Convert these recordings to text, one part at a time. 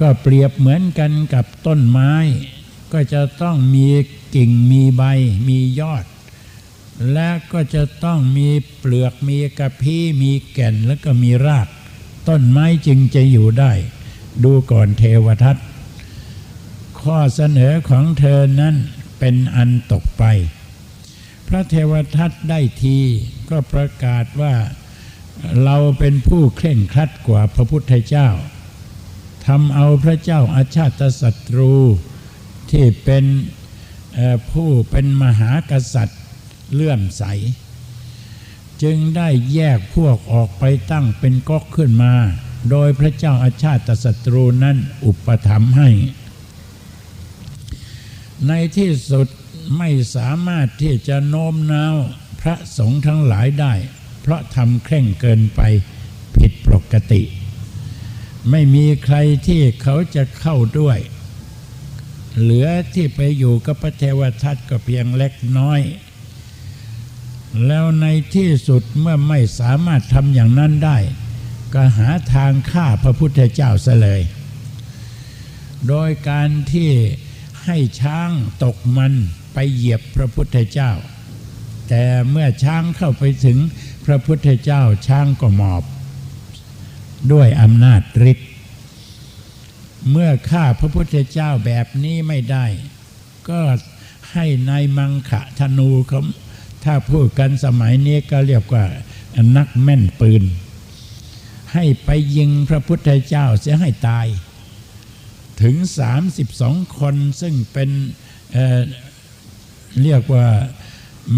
ก็เปรียบเหมือนกันกับต้นไม้ ก็จะต้องมีกิ่งมีใบมียอด และก็จะต้องมีเปลือกมีกระพี้มีแก่นแล้วก็มีราก ต้นไม้จึงจะอยู่ได้ ดูก่อนเทวทัตข้อเสนอของเธอนั้นเป็นอันตกไป พระเทวทัตได้ทีก็ประกาศว่าเราเป็นผู้เคร่งครัดกว่าพระพุทธเจ้า ทำเอาพระเจ้าอาชาติศัตรูที่เป็นผู้เป็นมหากษัตริย์เลื่อมใส จึงได้แยกพวกออกไปตั้งเป็นก๊อกขึ้นมา โดยพระเจ้าอาชาติศัตรูนั้นอุปถัมภ์ให้ ในที่สุดไม่สามารถที่จะโน้มน้าวพระสงฆ์ทั้งหลายได้ เพราะทำเคร่งเกินไปผิดปกติ ไม่มีใครที่เขาจะเข้าด้วย เหลือที่ไปอยู่กับพระเทวทัตก็เพียงเล็กน้อย แล้วในที่สุดเมื่อไม่สามารถทำอย่างนั้นได้ ก็หาทางฆ่าพระพุทธเจ้าซะเลย โดยการที่ให้ช้างตกมันไปเหยียบพระพุทธเจ้า แต่เมื่อช้างเข้าไปถึงพระพุทธเจ้าช้างก็หมอบ ด้วยอำนาจฤทธิ์เมื่อฆ่าพระพุทธเจ้าแบบนี้ไม่ได้ ก็ให้นายมังขะธนูเขาถ้าพูดกันสมัยนี้ก็เรียกว่านักแม่นปืน ให้ไปยิงพระพุทธเจ้าเสียให้ตาย ถึง 32 คนซึ่งเป็นเเรียกว่า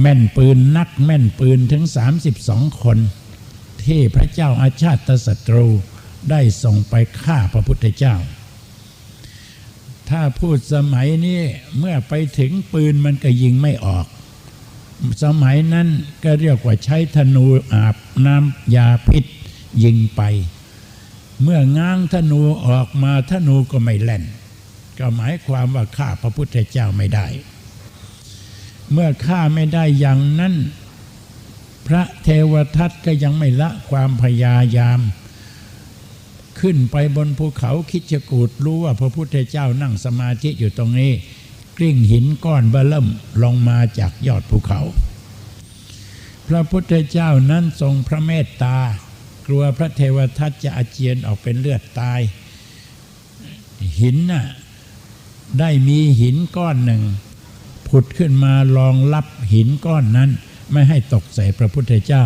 แม่นปืนนักแม่นปืนถึง 32 คน ที่พระเจ้าอาชาติศัตรูได้ส่งไปฆ่าพระพุทธเจ้า ถ้าพูดสมัยนี้เมื่อไปถึงปืนมันก็ยิงไม่ออก สมัยนั้นก็เรียกว่าใช้ธนูอาบน้ำยาพิษยิงไป เมื่อง้างธนูออกมาธนูก็ไม่แล่น ก็หมายความว่าฆ่าพระพุทธเจ้าไม่ได้ เมื่อฆ่าไม่ได้อย่างนั้น พระเทวทัตก็ยังไม่ละความพยายาม ขึ้นไปบนภูเขาคิชกูดรู้ว่าพระพุทธเจ้านั่งสมาธิอยู่ตรงนี้ กลิ้งหินก้อนเบลิ่มลงมาจากยอดภูเขา พระพุทธเจ้านั้นทรงพระเมตตา กลัวพระเทวทัตจะอาเจียนออกเป็นเลือดตาย หินน่ะได้มีหินก้อนหนึ่ง ผุดขึ้นมารองรับหินก้อนนั้น ไม่ให้ตกใส่พระพุทธเจ้า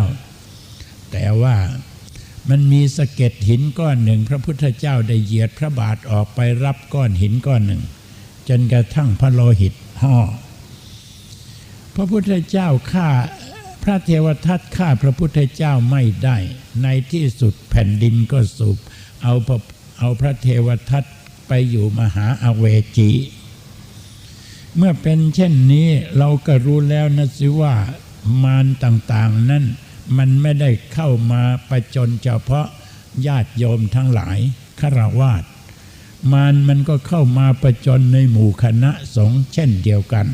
แต่ว่ามันมีสะเก็ดหินก้อนหนึ่ง พระพุทธเจ้าได้เหยียดพระบาทออกไปรับก้อนหินก้อนหนึ่ง จนกระทั่งพระโลหิตห่อพระพุทธเจ้าฆ่าพระเทวทัตฆ่าพระพุทธเจ้าไม่ได้ ในที่สุดแผ่นดินก็สูบเอาเอาพระเทวทัตไปอยู่มหาอเวจี เมื่อเป็นเช่นนี้เราก็รู้แล้วนะสิว่า มารต่างๆ นั้นมันไม่ได้เข้ามาประจนเฉพาะญาติโยมทั้งหลายฆราวาสมารมันก็เข้ามาประจนในหมู่คณะสงฆ์เช่นเดียวกัน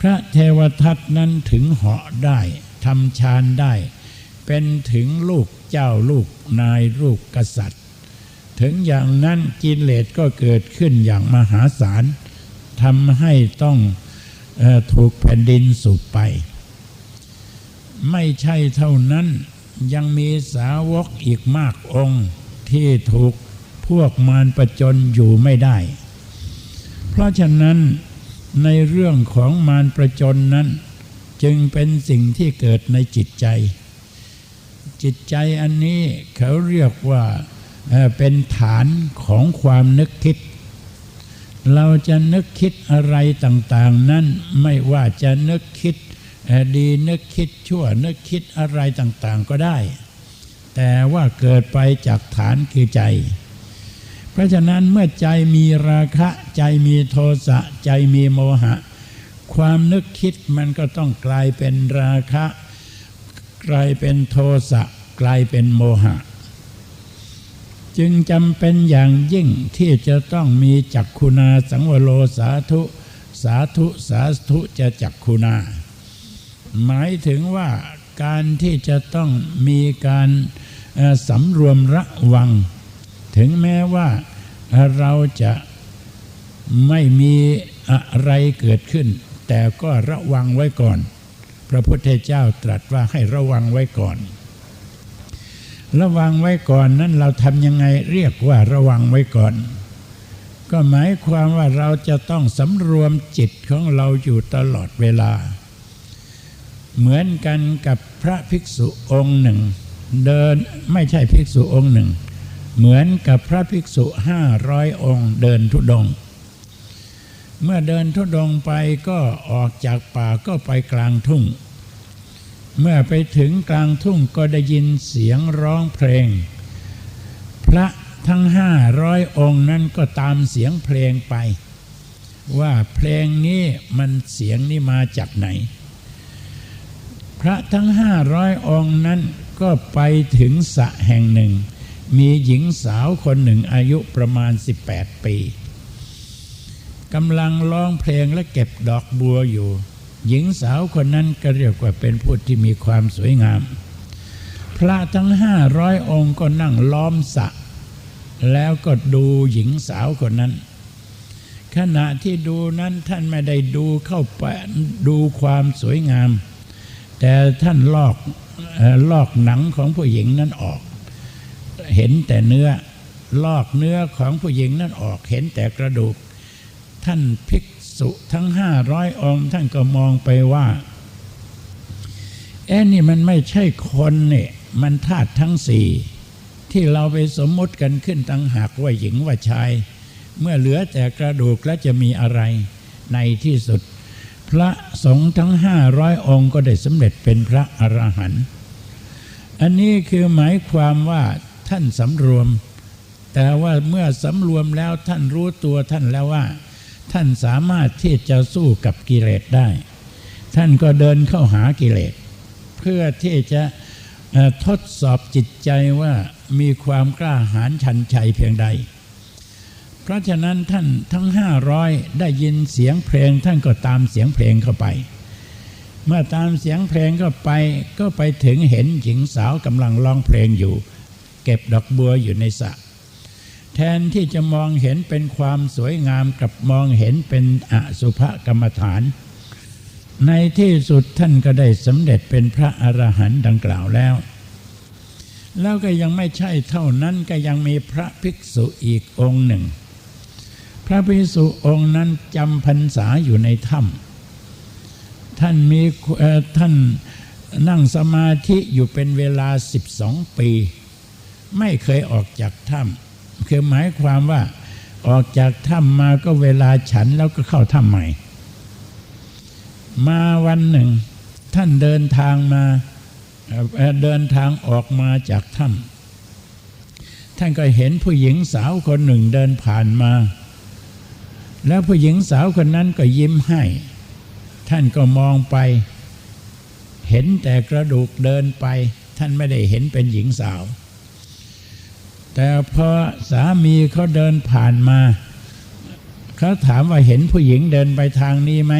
พระเทวทัตนั้นถึงเหาะได้ทำฌานได้ เป็นถึงลูกเจ้าลูกนายลูกกษัตริย์ ถึงอย่างนั้นกิเลสก็เกิดขึ้นอย่างมหาศาลทำให้ต้องอถูกแผ่นดินสูบไป ไม่ใช่เท่านั้นยังมีสาวกอีกมากองค์ที่ถูกพวกมารประจนอยู่ไม่ได้ เพราะฉะนั้นในเรื่องของมารประจนนั้น จึงเป็นสิ่งที่เกิดในจิตใจ จิตใจอันนี้เขาเรียกว่าเป็นฐานของความนึกคิด เราจะนึกคิดอะไรต่างๆ นั้นไม่ว่าจะนึกคิด ดีนึกคิดชั่วนึกคิดอะไรต่างๆก็ได้ แต่ว่าเกิดไปจากฐานคือใจ เพราะฉะนั้นเมื่อใจมีราคะ ใจมีโทสะ ใจมีโมหะ ความนึกคิดมันก็ต้องกลายเป็นราคะ กลายเป็นโทสะ กลายเป็นโมหะ จึงจำเป็นอย่างยิ่งที่จะต้องมีจักคุณาสังวโลสาธุ สาธุสาธุจะจักคุณา หมายถึงว่าการที่จะต้องมีการสำรวมระวัง ถึงแม้ว่าเราจะไม่มีอะไรเกิดขึ้น แต่ก็ระวังไว้ก่อน พระพุทธเจ้าตรัสว่าให้ระวังไว้ก่อน ระวังไว้ก่อนนั้นเราทำยังไงเรียกว่าระวังไว้ก่อน ก็หมายความว่าเราจะต้องสำรวมจิตของเราอยู่ตลอดเวลา เหมือนกันกับพระภิกษุองค์หนึ่ง เดินไม่ใช่ภิกษุองค์หนึ่ง เหมือนกับพระภิกษุห้าร้อยองค์เดินทุดง เมื่อเดินทุดงไปก็ออกจากป่าก็ไปกลางทุ่ง เมื่อไปถึงกลางทุ่งก็ได้ยินเสียงร้องเพลง พระทั้งห้าร้อยองค์นั้นก็ตามเสียงเพลงไป ว่าเพลงนี้มันเสียงนี้มาจากไหน พระทั้งห้าร้อยองค์นั้นก็ไปถึงสระแห่งหนึ่ง มีหญิงสาวคนหนึ่งอายุประมาณ 18 ปีกำลังร้องเพลงและเก็บดอกบัวอยู่ หญิงสาวคนนั้นก็เรียกว่าเป็นผู้ที่มีความสวยงาม พระทั้งห้าร้อยองค์ก็นั่งล้อมสะ แล้วก็ดูหญิงสาวคนนั้น ขณะที่ดูนั้นท่านไม่ได้ดูเข้าไปดูความสวยงาม แต่ท่านลอกลอกหนังของผู้หญิงนั้นออก เห็นแต่เนื้อลอกเนื้อของผู้หญิงนั้นออก เห็นแต่กระดูก ท่านภิกษุทั้งห้าร้อยองค์ท่านก็มองไปว่าเอ้นี่มันไม่ใช่คนเนี่ยมันธาตุทั้งสี่ที่เราไปสมมติกันขึ้นตั้งหากว่าหญิงว่าชาย เมื่อเหลือแต่กระดูกแล้วจะมีอะไร ในที่สุด พระสงฆ์ทั้งห้าร้อยองค์ก็ได้สำเร็จเป็นพระอรหันต์อันนี้คือหมายความว่าท่านสำรวม แต่ว่าเมื่อสำรวมแล้วท่านรู้ตัวท่านแล้วว่า ท่านสามารถที่จะสู้กับกิเลสได้ ท่านก็เดินเข้าหากิเลส เพื่อที่จะทดสอบจิตใจว่ามีความกล้าหาญชันชัยเพียงใด เพราะฉะนั้นท่านทั้งห้าร้อยได้ยินเสียงเพลงท่านก็ตามเสียงเพลงเข้าไป เมื่อตามเสียงเพลงเข้าไปก็ไปถึงเห็นหญิงสาวกำลังร้องเพลงอยู่ เก็บดอกบัวอยู่ในสระแทนที่จะมองเห็นเป็นความสวยงามกับมองเห็นเป็นอสุภกรรมฐาน ในที่สุดท่านก็ได้สำเร็จเป็นพระอรหันต์ดังกล่าวแล้ว แล้วก็ยังไม่ใช่เท่านั้นก็ยังมีพระภิกษุอีกองค์หนึ่ง ระภิกษุองค์นั้นจำพรรษาอยู่ในถ้ำท่านมีท่านนั่งสมาธิอยู่เป็นเวลา 12 ปี ไม่เคยออกจากถ้ำคือหมายความว่าออกจากถ้ำมาก็เวลาฉันแล้วก็เข้าถ้ำใหม่ มาวันหนึ่ง ท่านเดินทางมาเดินทางออกมาจากถ้ำท่านก็เห็นผู้หญิงสาวคนหนึ่งเดินผ่านมา แล้วผู้หญิงสาวคนนั้นก็ยิ้มให้ ท่านก็มองไป เห็นแต่กระดูกเดินไป ท่านไม่ได้เห็นเป็นหญิงสาว แต่พอสามีเขาเดินผ่านมาเขาถามว่าเห็นผู้หญิงเดินไปทางนี้ไหม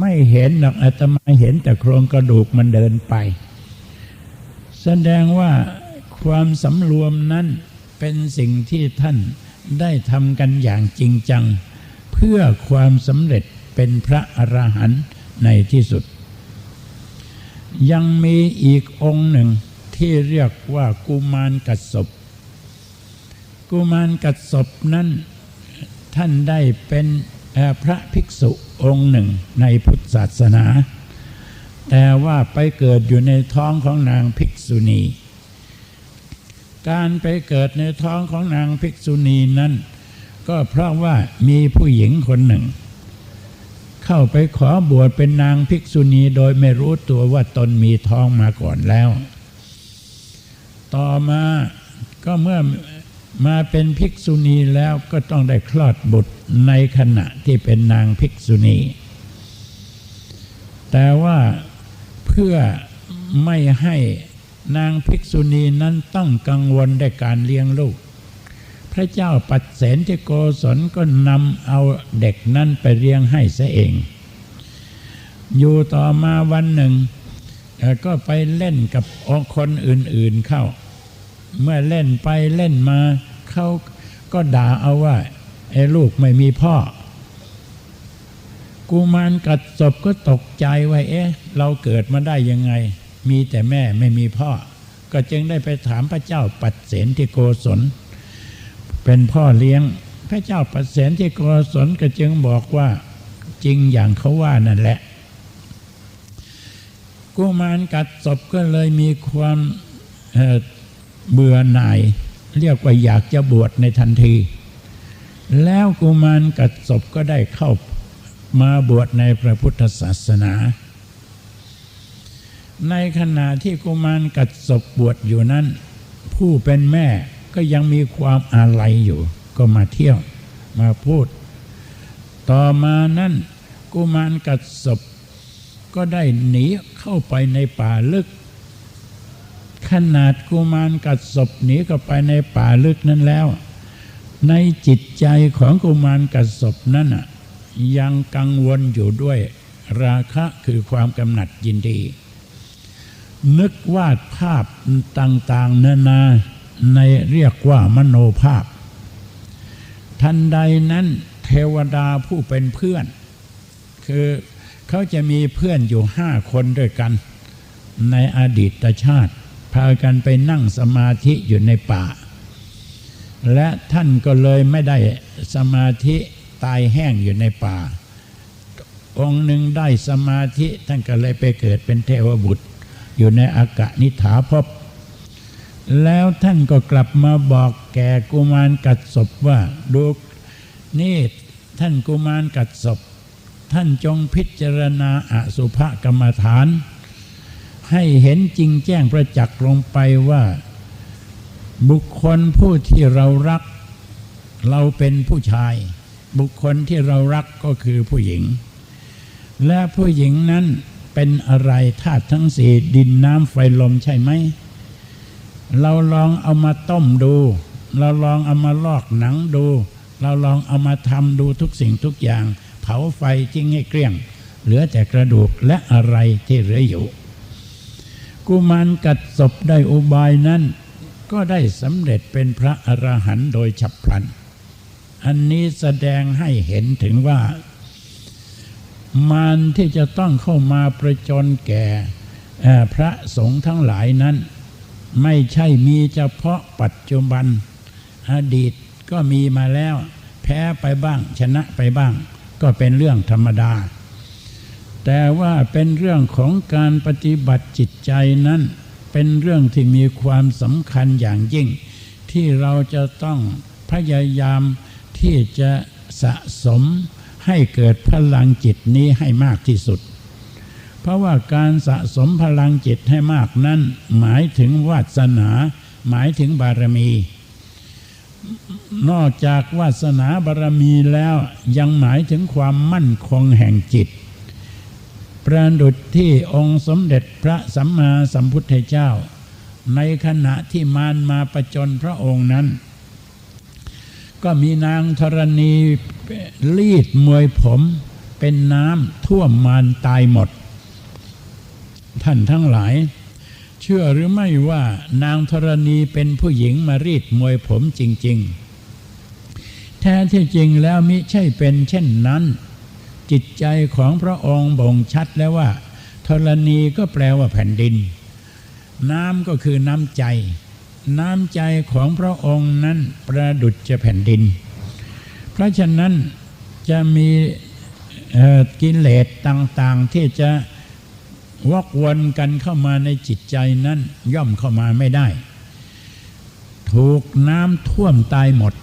ไม่เห็นหรอกอาตมาเห็นแต่โครงกระดูกมันเดินไป แสดงว่าความสำรวมนั้น เป็นสิ่งที่ท่านได้ทำกันอย่างจริงจัง เพื่อความสำเร็จเป็นพระอรหันต์ในที่สุด ยังมีอีกองค์หนึ่งที่เรียกว่ากุมารกัศพกุมารกัศพนั้นท่านได้เป็นพระภิกษุองค์หนึ่งในพุทธศาสนา แต่ว่าไปเกิดอยู่ในท้องของนางภิกษุณี การไปเกิดในท้องของนางภิกษุณีนั้น ก็เพราะว่ามีผู้หญิงคนหนึ่ง เข้าไปขอบวชเป็นนางภิกษุณีโดยไม่รู้ตัวว่าตนมีท้องมาก่อนแล้ว ต่อมาก็เมื่อมาเป็นภิกษุณีแล้วก็ต้องได้คลอดบุตรในขณะที่เป็นนางภิกษุณี แต่ว่าเพื่อไม่ให้ นางภิกษุณีนั้นต้องกังวลในการเลี้ยงลูก พระเจ้าปัดเสนที่โกศลก็นำเอาเด็กนั่นไปเลี้ยงให้ซะเอง อยู่ต่อมาวันหนึ่ง ก็ไปเล่นกับคนอื่นๆเข้า เมื่อเล่นไปเล่นมาเขาก็ด่าเอาว่าไอ้ลูกไม่มีพ่อกุมารกัดศพก็ตกใจว่าเอ๊ะ เราเกิดมาได้ยังไง มีแต่แม่ไม่มีพ่อ ก็จึงได้ไปถามพระเจ้าปัดเสนที่โกศล เป็นพ่อเลี้ยง พระเจ้าปัดเสนที่โกศลก็จึงบอกว่าจริงอย่างเขาว่านั่นแหละ กุมารกัดศพก็เลยมีความเเบื่อหน่าย เรียกว่าอยากจะบวชในทันที แล้วกุมารกัดศพก็ได้เข้ามาบวชในพระพุทธศาสนา ในขณะที่กุมารกัดศพบวชอยู่นั้น ผู้เป็นแม่ก็ยังมีความอาลัยอยู่ ก็มาเที่ยวมาพูด ต่อมานั้นกุมารกัดศพก็ได้หนีเข้าไปในป่าลึก ขนาดกุมารกัดศพหนีเข้าไปในป่าลึกนั้นแล้ว ในจิตใจของกุมารกัดศพนั้นน่ะยังกังวลอยู่ด้วย ราคะคือความกำหนัดยินดี นึกวาดภาพต่าง ๆ นานาในเรียกว่ามโนภาพ ทันใดนั้นเทวดาผู้เป็นเพื่อน คือเขาจะมีเพื่อนอยู่ห้าคนด้วยกัน ในอดีตชาติ พากันไปนั่งสมาธิอยู่ในป่า และท่านก็เลยไม่ได้สมาธิตายแห้งอยู่ในป่า องค์หนึ่งได้สมาธิท่านก็เลยไปเกิดเป็นเทวบุตร อยู่ในอากานิฐาภพ แล้วท่านก็กลับมาบอกแก่กุมารกัดศพว่าดูนี่ท่านกุมารกัดศพ ท่านจงพิจารณาอสุภกรรมฐาน ให้เห็นจริงแจ้งประจักษ์ลงไปว่า บุคคลผู้ที่เรารัก เราเป็นผู้ชาย บุคคลที่เรารักก็คือผู้หญิง และผู้หญิงนั้น เป็นอะไรธาตุทั้งสี่ดินน้ำไฟลมใช่ไหม เราลองเอามาต้มดู เราลองเอามาลอกหนังดู เราลองเอามาทำดูทุกสิ่งทุกอย่าง เผาไฟทิ้งให้เกลี้ยง เหลือแต่กระดูกและอะไรที่เหลืออยู่กุมารกัดศพได้อุบายนั้น ก็ได้สำเร็จเป็นพระอรหันต์โดยฉับพลัน อันนี้แสดงให้เห็นถึงว่า มารที่จะต้องเข้ามาประจนแก่พระสงฆ์ทั้งหลายนั้น ไม่ใช่มีเฉพาะปัจจุบัน อดีตก็มีมาแล้ว แพ้ไปบ้าง ชนะไปบ้าง ก็เป็นเรื่องธรรมดา แต่ว่าเป็นเรื่องของการปฏิบัติจิตใจนั้น เป็นเรื่องที่มีความสำคัญอย่างยิ่ง ที่เราจะต้องพยายามที่จะสะสม ให้เกิดพลังจิตนี้ให้มากที่สุด เพราะว่าการสะสมพลังจิตให้มากนั้น หมายถึงวาสนา หมายถึงบารมี นอกจากวาสนาบารมีแล้วยังหมายถึงความมั่นคงแห่งจิต ประดุจที่องค์สมเด็จพระสัมมาสัมพุทธเจ้า ในขณะที่มารมาประจนพระองค์นั้น ก็มีนางธรณีรีดมวยผมเป็นน้ำท่วมมารตายหมด ท่านทั้งหลาย เชื่อหรือไม่ว่านางธรณีเป็นผู้หญิงมารีดมวยผมจริง ๆ แท้ที่จริงแล้วมิใช่เป็นเช่นนั้น จิตใจของพระองค์บ่งชัดแล้วว่า ธรณีก็แปลว่าแผ่นดิน น้ำก็คือน้ำใจ น้ำใจของพระองค์นั้นประดุจจะแผ่นดิน เพราะฉะนั้นจะมีกิเลสต่างๆที่จะวกวนกันเข้ามาในจิตใจนั้นย่อมเข้ามาไม่ได้ ถูกน้ำท่วมตายหมด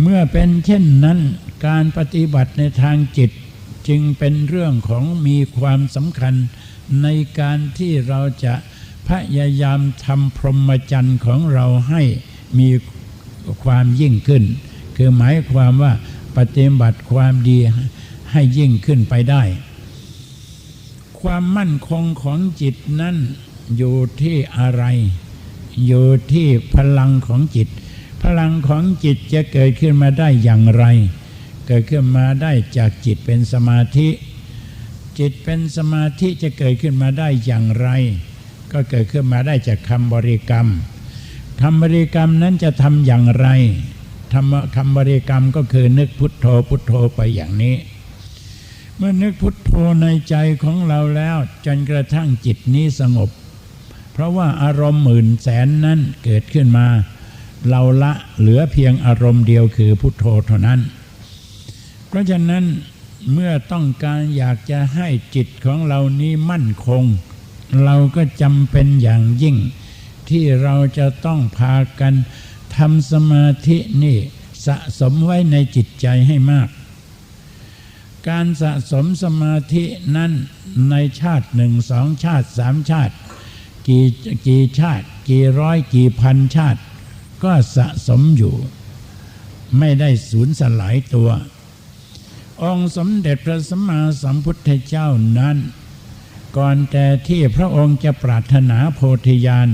เมื่อเป็นเช่นนั้นการปฏิบัติในทางจิตจึงเป็นเรื่องของมีความสำคัญในการที่เราจะ พยายามทำพรหมจรรย์ของเราให้มีความยิ่งขึ้น คือหมายความว่าปฏิบัติความดีให้ยิ่งขึ้นไปได้ ความมั่นคงของจิตนั้นอยู่ที่อะไร อยู่ที่พลังของจิต พลังของจิตจะเกิดขึ้นมาได้อย่างไร เกิดขึ้นมาได้จากจิตเป็นสมาธิ จิตเป็นสมาธิจะเกิดขึ้นมาได้อย่างไร ก็เกิดขึ้นมาได้จากคำบริกรรมคำบริกรรมนั้นจะทำอย่างไรธรรมคำบริกรรมก็คือนึกพุทโธพุทโธไปอย่างนี้ เมื่อนึกพุทโธในใจของเราแล้วจนกระทั่งจิตนี้สงบ เพราะว่าอารมณ์หมื่นแสนนั้นเกิดขึ้นมา เราละเหลือเพียงอารมณ์เดียวคือพุทโธเท่านั้น เพราะฉะนั้นเมื่อต้องการอยากจะให้จิตของเรานี้มั่นคง เราก็จำเป็นอย่างยิ่ง ที่เราจะต้องพากันทำสมาธินี่สะสมไว้ในจิตใจให้มาก การสะสมสมาธินั้นในชาติหนึ่งสองชาติสามชาติ กี่กี่ชาติ กี่ร้อยกี่พันชาติ ก็สะสมอยู่ ไม่ได้สูญสลายตัว องค์สมเด็จพระสัมมาสัมพุทธเจ้านั้น ก่อนแต่ที่พระองค์จะปรารถนาโพธิญาณ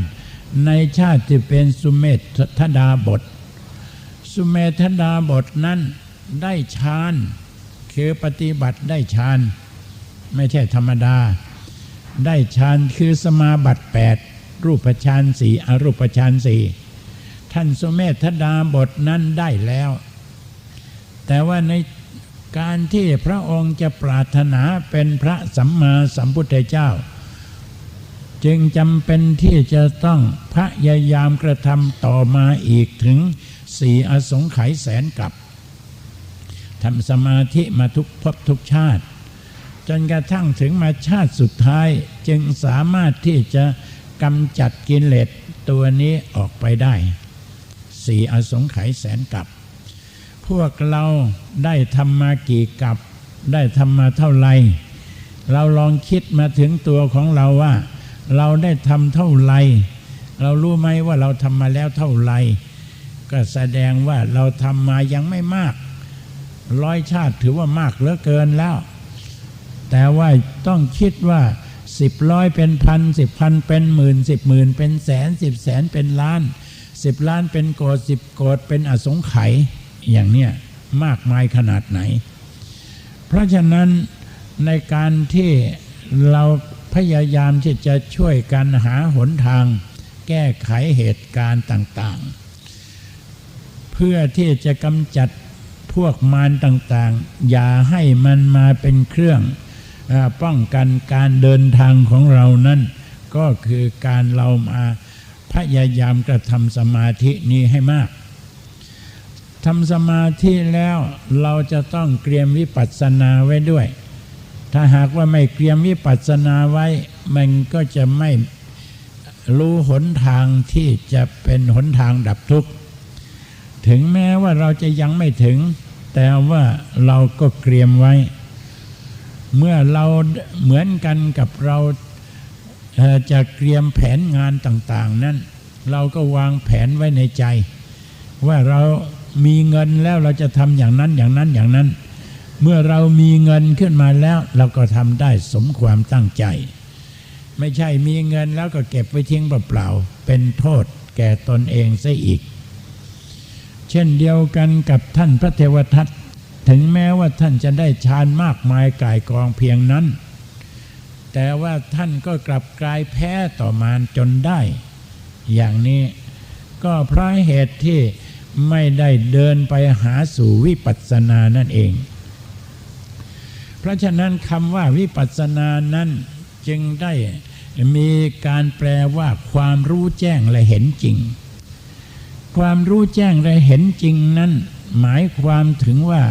ในชาติที่เป็นสุเมธดาบท สุเมธดาบทนั้นได้ฌานคือปฏิบัติได้ฌานไม่ใช่ธรรมดา ได้ฌานคือสมาบัติแปดรูปฌานสี่อรูปฌานสี่ท่านสุเมธดาบทนั้นได้แล้ว แต่ว่าใน การที่พระองค์จะปรารถนาเป็นพระสัมมาสัมพุทธเจ้า จึงจำเป็นที่จะต้องพยายามกระทำต่อมาอีกถึงสี่อสงไขยแสนกับทำสมาธิมาทุกภพทุกชาติ จนกระทั่งถึงมาชาติสุดท้ายจึงสามารถที่จะกำจัดกิเลสตัวนี้ออกไปได้สี่อสงไขยแสนกับ พวกเราได้ทำมากี่กับ ได้ทำมาเท่าไร เราลองคิดมาถึงตัวของเราว่า เราได้ทำเท่าไร เรารู้ไหมว่าเราทำมาแล้วเท่าไร ก็แสดงว่าเราทำมายังไม่มาก ร้อยชาติถือว่ามากเหลือเกินแล้ว แต่ว่าต้องคิดว่าสิบร้อยเป็นพันสิบพันเป็นหมื่นสิบหมื่นเป็นแสนสิบแสนเป็นล้านสิบล้านเป็นโกดสิบโกดเป็นอสงไขย อย่างเนี้ยมากมายขนาดไหน เพราะฉะนั้นในการที่เราพยายามที่จะช่วยกันหาหนทาง แก้ไขเหตุการณ์ต่างๆ เพื่อที่จะกำจัดพวกมารต่างๆ อย่าให้มันมาเป็นเครื่องป้องกันการเดินทางของเรานั้น ก็คือการเรามาพยายามกระทำสมาธินี้ให้มาก ทำสมาธิแล้วเราจะต้องเตรียมวิปัสสนาไว้ด้วย ถ้าหากว่าไม่เตรียมวิปัสสนาไว้ มันก็จะไม่รู้หนทางที่จะเป็นหนทางดับทุกข์ ถึงแม้ว่าเราจะยังไม่ถึง แต่ว่าเราก็เตรียมไว้ เมื่อเราเหมือนกันกับเราจะเตรียมแผนงานต่าง ๆ นั้น เราก็วางแผนไว้ในใจ ว่าเรา มีเงินแล้วเราจะทำอย่างนั้นอย่างนั้นอย่างนั้น เมื่อเรามีเงินขึ้นมาแล้ว เราก็ทำได้สมความตั้งใจ ไม่ใช่มีเงินแล้วก็เก็บไว้ทิ้งเปล่าๆเป็นโทษแก่ตนเองซะอีก เช่นเดียวกันกับท่านพระเทวทัตถึงแม้ว่าท่านจะได้ฌานมากมายกายกองเพียงนั้น แต่ว่าท่านก็กลับกลายแพ้ต่อมารจนได้ อย่างนี้ก็เพราะเหตุที่ ไม่ได้เดินไปหาสู่วิปัสสนานั่นเอง เพราะฉะนั้นคำว่าวิปัสสนานั้นจึงได้มีการแปลว่าความรู้แจ้งและเห็นจริง ความรู้แจ้งและเห็นจริงนั้น หมายความถึงว่า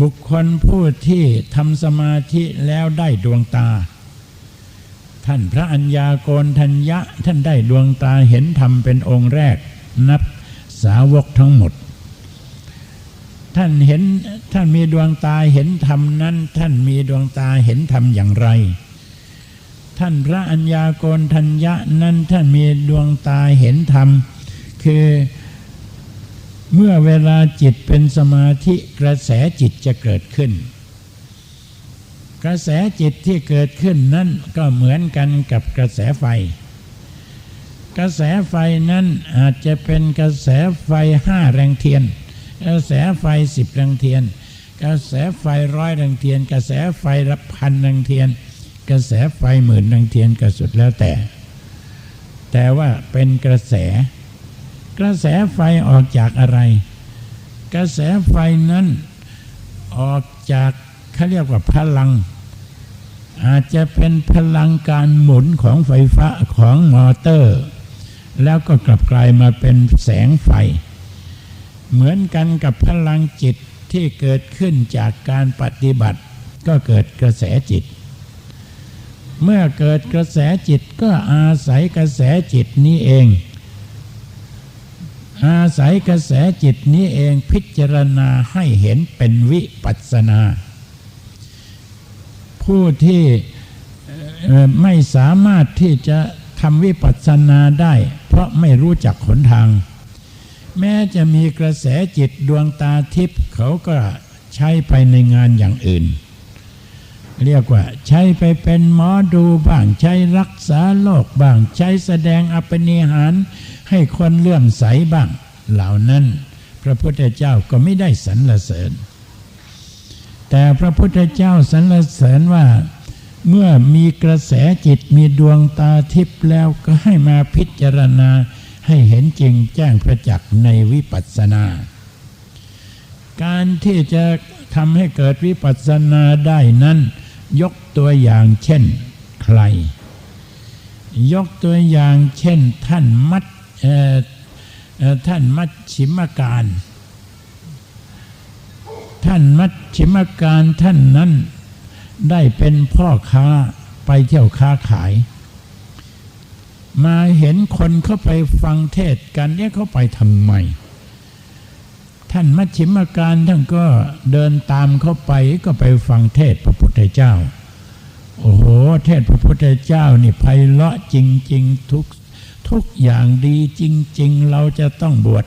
บุคคลผู้ที่ทำสมาธิแล้วได้ดวงตา ท่านพระัญญาโกนทัญญะท่านได้ดวงตาเห็นธรรมเป็นองค์แรก นับ สาวกทั้งหมด ท่านเห็นท่านมีดวงตาเห็นธรรมนั้น ท่านมีดวงตาเห็นธรรมอย่างไร ท่านพระัญญาโกนทัญญะนั้นท่านมีดวงตาเห็นธรรม คือเมื่อเวลาจิตเป็นสมาธิกระแสจิตจะเกิดขึ้น กระแสจิตที่เกิดขึ้นนั้นก็เหมือนกันกับกระแสไฟ กระแสไฟนั้นอาจจะเป็นกระแสไฟห้าแรงเทียน กระแสไฟสิบแรงเทียน กระแสไฟร้อยแรงเทียน กระแสไฟรับพันแรงเทียน กระแสไฟหมื่นแรงเทียนก็สุดแล้วแต่ แต่ว่าเป็นกระแส กระแสไฟออกจากอะไร กระแสไฟนั้นออกจากเขาเรียกว่าพลัง อาจจะเป็นพลังการหมุนของไฟฟ้าของมอเตอร์ แล้วก็กลับกลายมาเป็นแสงไฟ เหมือนกันกับพลังจิตที่เกิดขึ้นจากการปฏิบัติ ก็เกิดกระแสจิต เมื่อเกิดกระแสจิตก็อาศัยกระแสจิตนี้เอง อาศัยกระแสจิตนี้เองพิจารณาให้เห็นเป็นวิปัสนา ผู้ที่ไม่สามารถที่จะทำวิปัสสนาได้ ราะไม่รู้จักหนทาง แม้จะมีกระแสจิตดวงตาทิพย์เขาก็ใช้ไปในงานอย่างอื่น เรียกว่า ใช้ไปเป็นหมอดูบ้างใช้รักษาโรคบ้างใช้แสดงอภินิหาร ให้คนเลื่อมใสบ้าง เหล่านั้น พระพุทธเจ้าก็ไม่ได้สรรเสริญ แต่พระพุทธเจ้าสรรเสริญว่า เมื่อมีกระแสจิตมีดวงตาทิพย์แล้วก็ให้มาพิจารณาให้เห็นจริงแจ้งประจักษ์ในวิปัสสนา การที่จะทำให้เกิดวิปัสสนาได้นั้น ยกตัวอย่างเช่น ใคร ยกตัวอย่างเช่นท่านมัดท่านมัดชิมการ ท่านมัดชิมการท่านนั้น ได้เป็นพ่อค้าไปเที่ยวค้าขาย มาเห็นคนเข้าไปฟังเทศกันเนี่ยเขาไปทำไม ท่านมัชชิมการท่านก็เดินตามเขาไปก็ไปฟังเทศพระพุทธเจ้า โอ้โห เทศพระพุทธเจ้านี่ไพเราะจริง ๆ ทุกทุกอย่างดีจริง ๆ เราจะต้องบวช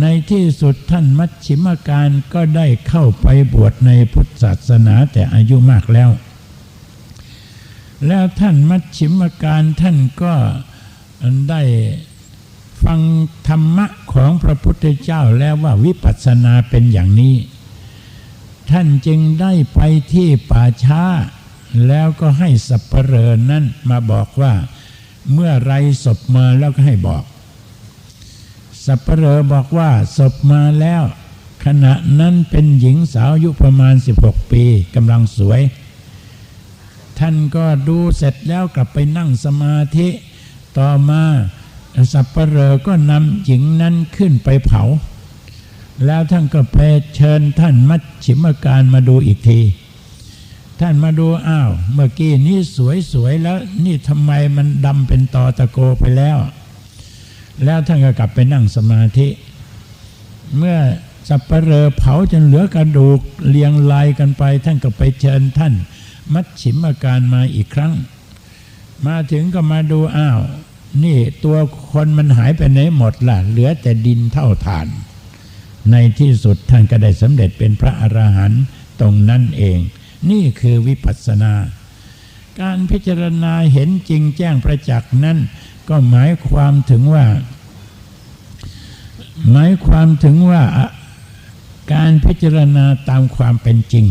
ในที่สุดท่านมัชชิมการก็ได้เข้าไปบวชในพุทธศาสนาแต่อายุมากแล้ว แล้วท่านมัชชิมการท่านก็ได้ฟังธรรมะของพระพุทธเจ้าแล้วว่าวิปัสสนาเป็นอย่างนี้ ท่านจึงได้ไปที่ป่าช้า แล้วก็ให้สัปเหร่อนั้นมาบอกว่า เมื่อไรศพมาแล้วก็ให้บอก สัปเหรอบอกว่าศพมาแล้ว ขณะนั้นเป็นหญิงสาวอายุประมาณ 16 ปีกำลังสวย ท่านก็ดูเสร็จแล้วกลับไปนั่งสมาธิ ต่อมาสัปเหรอก็นำหญิงนั้นขึ้นไปเผา แล้วท่านก็ไปเชิญท่านมัชชิมการมาดูอีกที ท่านมาดูอ้าว เมื่อกี้นี่สวยๆแล้วนี่ทำไมมันดำเป็นตอตะโกไปแล้ว แล้วท่านก็กลับไปนั่งสมาธิ เมื่อสัปเหร่อเผาจนเหลือกระดูกเรียงรายกันไป ท่านก็ไปเชิญท่าน มัชชิมอาการมาอีกครั้ง มาถึงก็มาดูอ้าว นี่ตัวคนมันหายไปไหนหมดล่ะ เหลือแต่ดินเท่าฐาน ในที่สุดท่านก็ได้สำเร็จเป็นพระอรหันต์ตรงนั้นเอง นี่คือวิปัสสนา การพิจารณาเห็นจริงแจ้งประจักษ์นั้น ก็หมายความถึงว่า หมายความถึงว่าการพิจารณาตามความเป็นจริง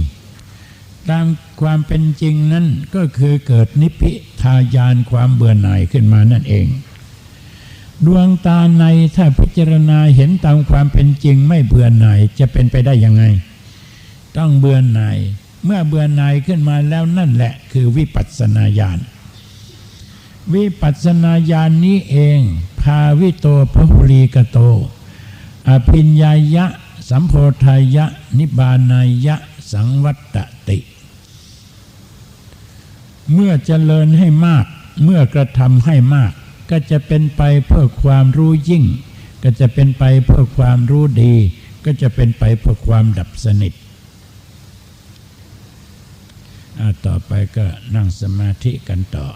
ตามความเป็นจริงนั้นก็คือเกิดนิพิทายานความเบื่อหน่ายขึ้นมานั่นเอง ดวงตาในถ้าพิจารณาเห็นตามความเป็นจริง ไม่เบื่อหน่ายจะเป็นไปได้ยังไง ต้องเบื่อหน่าย เมื่อเบื่อหน่ายขึ้นมาแล้วนั่นแหละคือวิปัสสนาญาณ วิปัสสนาญาณนี้เอง พาวิโตพหุลีกโต อภิญญายะ สัมโพธายะ นิบานายะ สังวัตติ เมื่อเจริญให้มาก เมื่อกระทำให้มาก ก็จะเป็นไปเพื่อความรู้ยิ่ง ก็จะเป็นไปเพื่อความรู้ดี ก็จะเป็นไปเพื่อความดับสนิทต่อไปก็นั่งสมาธิกันต่อ